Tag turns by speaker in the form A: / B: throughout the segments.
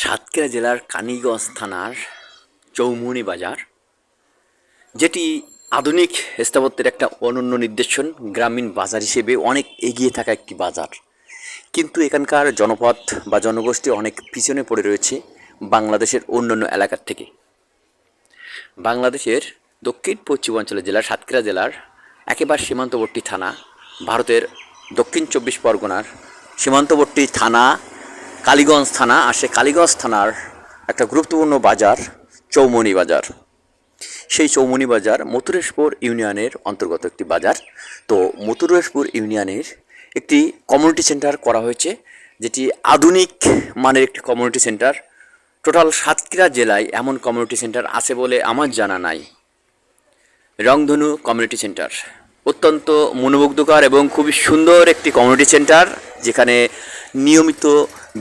A: সাতক্ষীরা জেলার কানিগঞ্জ থানার চৌমুনি বাজার, যেটি আধুনিক স্থাপত্যের একটা অনন্য নির্দেশন গ্রামীণ বাজার হিসেবে অনেক এগিয়ে থাকা একটি বাজার। কিন্তু এখানকার জনপদ বা জনগোষ্ঠী অনেক পিছনে পড়ে রয়েছে বাংলাদেশের অন্যান্য এলাকার থেকে। বাংলাদেশের দক্ষিণ পশ্চিমাঞ্চলের জেলার সাতক্ষীরা জেলার একেবারে সীমান্তবর্তী থানা, ভারতের দক্ষিণ চব্বিশ পরগনার সীমান্তবর্তী থানা কালীগঞ্জ থানা, আর সে কালীগঞ্জ থানার একটা গুরুত্বপূর্ণ বাজার চৌমনি বাজার। সেই চৌমনি বাজার মথুরেশপুর ইউনিয়নের অন্তর্গত একটি বাজার। তো মথুরেশপুর ইউনিয়নের একটি কমিউনিটি সেন্টার করা হয়েছে, যেটি আধুনিক মানের একটি কমিউনিটি সেন্টার। টোটাল সাতক্ষীরা জেলায় এমন কমিউনিটি সেন্টার আছে বলে আমার জানা নাই। রংধনু কমিউনিটি সেন্টার। অত্যন্ত মনোমুগ্ধকর এবং খুবই সুন্দর একটি কমিউনিটি সেন্টার, যেখানে নিয়মিত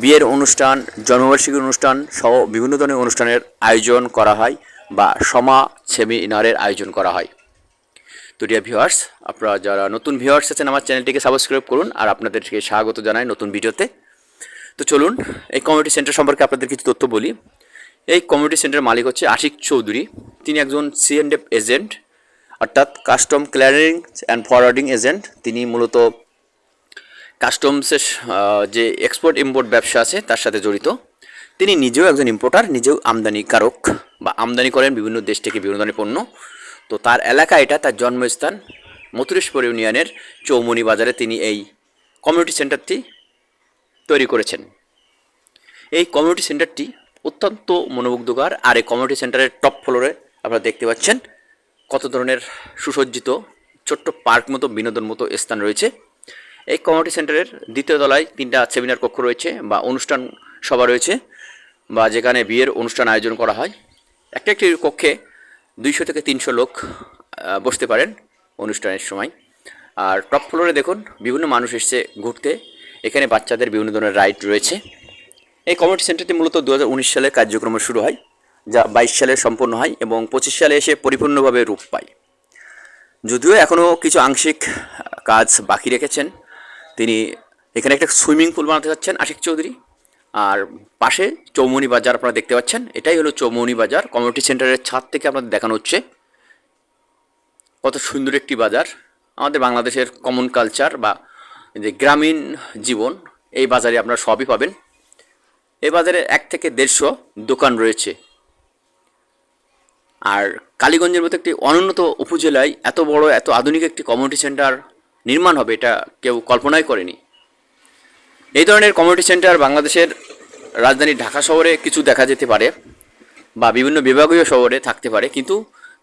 A: বিয়ের অনুষ্ঠান জন্মবার্ষিকী অনুষ্ঠান সহ বিভিন্ন ধরনের অনুষ্ঠানের আয়োজন করা হয় বা সমা সেমিনারের আয়োজন করা হয়। তো ডিয়ার ভিউয়ার্স আপনারা যারা নতুন ভিউয়ার্স আছেন আমার চ্যানেলটিকে সাবস্ক্রাইব করুন আর আপনাদেরকে স্বাগত জানাই নতুন ভিডিওতে। তো চলুন, এই কমিউনিটি সেন্টার সম্পর্কে আপনাদের কিছু তথ্য বলি। এই কমিউনিটি সেন্টারের মালিক হচ্ছে আশিক চৌধুরী। তিনি একজন সিএনডেফ এজেন্ট অর্থাৎ custom clearing and forwarding agent তিনি মূলত কাস্টমসের যে এক্সপোর্ট ইম্পোর্ট ব্যবসা আছে, তার সাথে জড়িত। তিনি নিজেও একজন ইম্পোর্টার নিজেও আমদানিকারক বা আমদানি করেন বিভিন্ন দেশ থেকে বিভিন্ন ধরনের পণ্য। তো তার এলাকা এটা, তার জন্মস্থান মথুরেশ্বর ইউনিয়নের চৌমনি বাজারে তিনি এই কমিউনিটি সেন্টারটি তৈরি করেছেন। এই কমিউনিটি সেন্টারটি অত্যন্ত মনোমুগ্ধকর, আর এই কমিউনিটি সেন্টারের টপ ফ্লোরে আপনারা দেখতে পাচ্ছেন কত ধরনের সুসজ্জিত, ছোট্ট পার্ক মতো, বিনোদন মতো স্থান রয়েছে। এই কমিউনিটি সেন্টারের দ্বিতীয় তলায় তিনটা সেমিনার কক্ষ রয়েছে বা অনুষ্ঠান সভা রয়েছে বা যেখানে বিয়ের অনুষ্ঠান আয়োজন করা হয়। একটা একটি কক্ষে দুইশো থেকে তিনশো লোক বসতে পারেন অনুষ্ঠানের সময়। আর টপ ফ্লোরে দেখুন বিভিন্ন মানুষ এসছে ঘুরতে। এখানে বাচ্চাদের বিভিন্ন ধরনের রাইড রয়েছে। এই কমিউনিটি সেন্টারটি মূলত দু হাজার উনিশ সালে কার্যক্রম শুরু হয়, যা বাইশ সালে সম্পন্ন হয় এবং পঁচিশ সালে এসে পরিপূর্ণভাবে রূপ পায়। যদিও এখনও কিছু আংশিক কাজ বাকি রেখেছেন তিনি এখানে একটা সুইমিং পুল বানাতে যাচ্ছেন আশিক চৌধুরী। আর পাশে চৌমনি বাজার আপনারা দেখতে পাচ্ছেন। এটাই হলো চৌমনি বাজার। কমিউনিটি সেন্টারের ছাদ থেকে আপনাদের দেখানো হচ্ছে। কত সুন্দর একটি বাজার। আমাদের বাংলাদেশের কমন কালচার বা যে গ্রামীণ জীবন, এই বাজারে আপনারা সবই পাবেন। এই বাজারে এক থেকে দেড়শো দোকান রয়েছে। আর কালীগঞ্জের মতো একটি অনুন্নত উপজেলায় এত বড়, এত আধুনিক একটি কমিউনিটি সেন্টার নির্মাণ হবে, এটা কেউ কল্পনাই করেনি। এই ধরনের কমিউনিটি সেন্টার বাংলাদেশের রাজধানী ঢাকা শহরে কিছু দেখা যেতে পারে বা বিভিন্ন বিভাগীয় শহরে থাকতে পারে, কিন্তু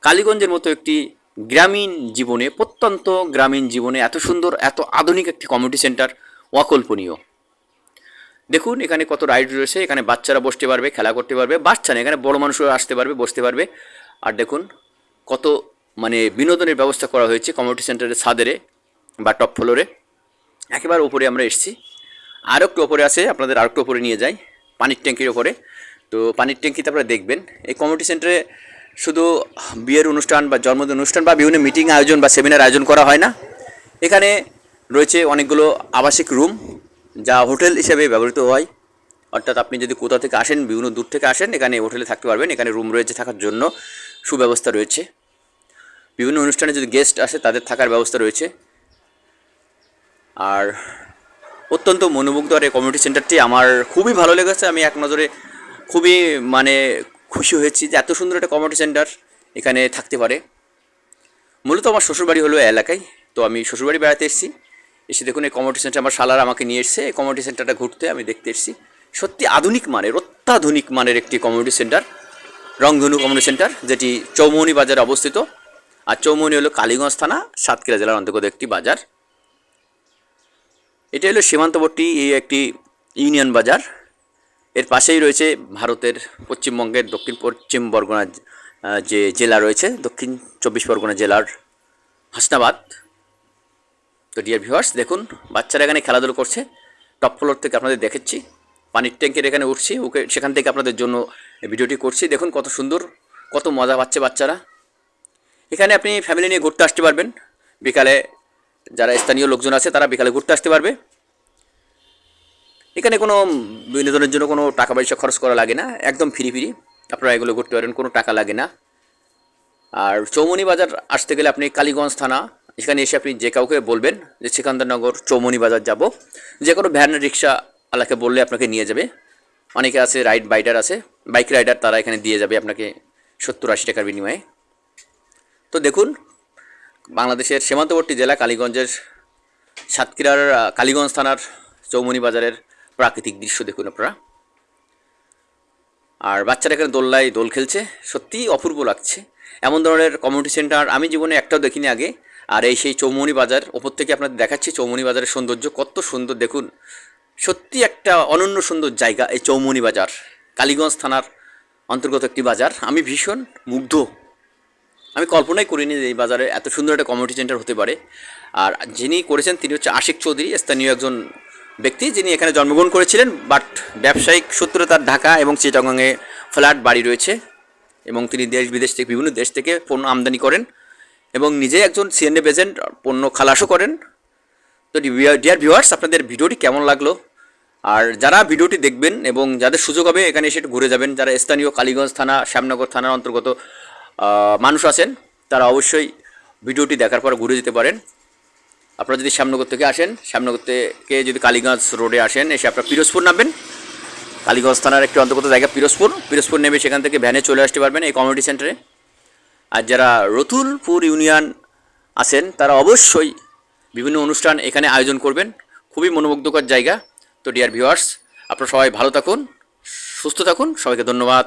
A: কালীগঞ্জের মতো একটি গ্রামীণ জীবনে, প্রত্যন্ত গ্রামীণ জীবনে এত সুন্দর, এত আধুনিক একটি কমিউনিটি সেন্টার অকল্পনীয়। দেখুন, এখানে কত রাইড রয়েছে, এখানে বাচ্চারা বসতে পারবে, খেলা করতে পারবে বাচ্চা না, এখানে বড় মানুষও আসতে পারবে, বসতে পারবে। আর দেখুন, কত মানে বিনোদনের ব্যবস্থা করা হয়েছে কমিউনিটি সেন্টারের ছাদেরে। বা টপ ফ্লোরে একেবারে উপরে আমরা এসেছি। আর একটু ওপরে আছে, আপনাদের আর একটু ওপরে নিয়ে যাই, পানির ট্যাঙ্কির ওপরে তো পানির ট্যাঙ্কিতে আপনারা দেখবেন, এই কমিউনিটি সেন্টারে শুধু বিয়ের অনুষ্ঠান বা জন্মদিন অনুষ্ঠান বা বিভিন্ন মিটিং আয়োজন বা সেমিনার আয়োজন করা হয় না। এখানে রয়েছে অনেকগুলো আবাসিক রুম যা হোটেল হিসেবে ব্যবহৃত হয়। অর্থাৎ আপনি যদি কোথাও থেকে আসেন, বিভিন্ন দূর থেকে আসেন, এখানে হোটেলে থাকতে পারবেন, এখানে রুম রয়েছে থাকার জন্য সুব্যবস্থা রয়েছে। বিভিন্ন অনুষ্ঠানে যদি গেস্ট আসে, তাদের থাকার ব্যবস্থা রয়েছে। আর অত্যন্ত মনোমুগ্ধকর এই কমিউনিটি সেন্টারটি আমার খুবই ভালো লেগেছে। আমি এক নজরে খুবই মানে খুশি হয়েছি যে এত সুন্দর একটা কমিউনিটি সেন্টার এখানে থাকতে পারে। মূলত আমার শ্বশুরবাড়ি হলো এলাকায়। তো আমি শ্বশুরবাড়ি বেড়াতে এসেছি। এসে দেখুন, এই কমিউনিটি সেন্টার আমার শালার আমাকে নিয়ে এসছে। এই কমিউনিটি সেন্টারটা ঘুরতে আমি দেখতে এসেছি। সত্যি আধুনিক মানের, অত্যাধুনিক মানের একটি community centre Rangdhanu community centre যেটি চৌমনি বাজারে অবস্থিত। আর চৌমনি হলো কালীগঞ্জ থানা, সাতক্ষীরা জেলার অন্তর্গত একটি বাজার। এটা হলো সীমান্তবর্তী এই একটি ইউনিয়ন বাজার। এর পাশেই রয়েছে ভারতের পশ্চিমবঙ্গের দক্ষিণ পশ্চিম পরগনা আহ, যে জেলা রয়েছে দক্ষিণ চব্বিশ পরগনা জেলার হাসনাবাদ। তো ডিয়ার ভিউয়ার্স দেখুন বাচ্চারা এখানে খেলাধুলো করছে। টপ ফ্লোর থেকে আপনাদের দেখেছি। পানির ট্যাঙ্কের এখানে উঠছি ওকে সেখান থেকে আপনাদের জন্য ভিডিওটি করছি। দেখুন কত সুন্দর কত মজা পাচ্ছে বাচ্চারা। এখানে আপনি ফ্যামিলি নিয়ে ঘুরতে আসতে পারবেন। বিকালে যারা স্থানীয় লোকজন আছে, তারা বিকালে ঘুরতে আসতে পারবে। এখানে কোনো বিনোদনের জন্য কোনো টাকা পয়সা খরচ করা লাগে না, একদম ফ্রি ফ্রি। আপনারা এগুলো ঘুরতে পারেন, কোনো টাকা লাগে না। আর চৌমনি বাজার আসতে গেলে আপনি কালীগঞ্জ থানা, এখানে এসে আপনি যে কাউকে বলবেন যে সিকান্দারনগর চৌমনি বাজার যাব, যে কোনো ভ্যান, রিক্সা আলাকে বললে আপনাকে নিয়ে যাবে। অনেকে আছে, রাইড বাইডার আছে, বাইক রাইডার তারা এখানে দিয়ে যাবে আপনাকে সত্তর আশি টাকার বিনিময়ে। তো দেখুন বাংলাদেশের সীমান্তবর্তী জেলা কালীগঞ্জের সাতক্ষীরার কালীগঞ্জ থানার চৌমনি বাজারের প্রাকৃতিক দৃশ্য দেখুন আপনারা। আর বাচ্চারা এখানে দোল্লায় দোল খেলছে সত্যিই অপূর্ব লাগছে। এমন ধরনের কমিউনিটি সেন্টার আমি জীবনে একটাও দেখিনি আগে। আর এই সেই চৌমনি বাজার ওপর থেকে আপনাদের দেখাচ্ছি চৌমনি বাজারের সৌন্দর্য, কত সুন্দর দেখুন। সত্যি একটা অনন্য সুন্দর জায়গা এই চৌমনি বাজার কালীগঞ্জ থানার অন্তর্গত একটি বাজার। আমি ভীষণ মুগ্ধ। আমি কল্পনাই করিনি যে এই বাজারে এত সুন্দর একটা কমিউনিটি সেন্টার হতে পারে। আর যিনি করেছেন, তিনি হচ্ছে আশিক চৌধুরী, স্থানীয় একজন ব্যক্তি, যিনি এখানে জন্মগ্রহণ করেছিলেন বাট ব্যবসায়িক সূত্রে তার ঢাকা এবং চিটাগাংয়ে ফ্ল্যাট বাড়ি রয়েছে এবং তিনি দেশ বিদেশ থেকে, বিভিন্ন দেশ থেকে পণ্য আমদানি করেন এবং নিজে একজন সিএনএফ এজেন্ট পণ্য খালাসও করেন। তো ডিয়ার ভিউয়ার্স আপনাদের ভিডিওটি কেমন লাগল? আর যারা ভিডিওটি দেখবেন এবং যাদের সুযোগ হবে, এখানে এসে ঘুরে যাবেন। যারা স্থানীয় কালীগঞ্জ থানা, শ্যামনগর থানার অন্তর্গত মানুষ আছেন, তারা অবশ্যই ভিডিওটি দেখার পর ঘুরে যেতে পারেন। আপনারা যদি শ্যামনগর থেকে আসেন, শ্যামনগর থেকে যদি কালীগঞ্জ রোডে আসেন, এসে আপনারা পিরোজপুর নামবেন। কালীগঞ্জ থানার একটি অন্তর্গত জায়গা পিরোজপুর। পিরোজপুর নেমে সেখান থেকে ভ্যানে চলে আসতে পারবেন এই কমিউনিটি সেন্টারে আর যারা রতুলপুর ইউনিয়ন আছেন, তারা অবশ্যই বিভিন্ন অনুষ্ঠান এখানে আয়োজন করবেন। খুবই মনোমুগ্ধকর জায়গা। তো ডিয়ার ভিউয়ার্স আপনারা সবাই ভালো থাকুন, সুস্থ থাকুন। সবাইকে ধন্যবাদ।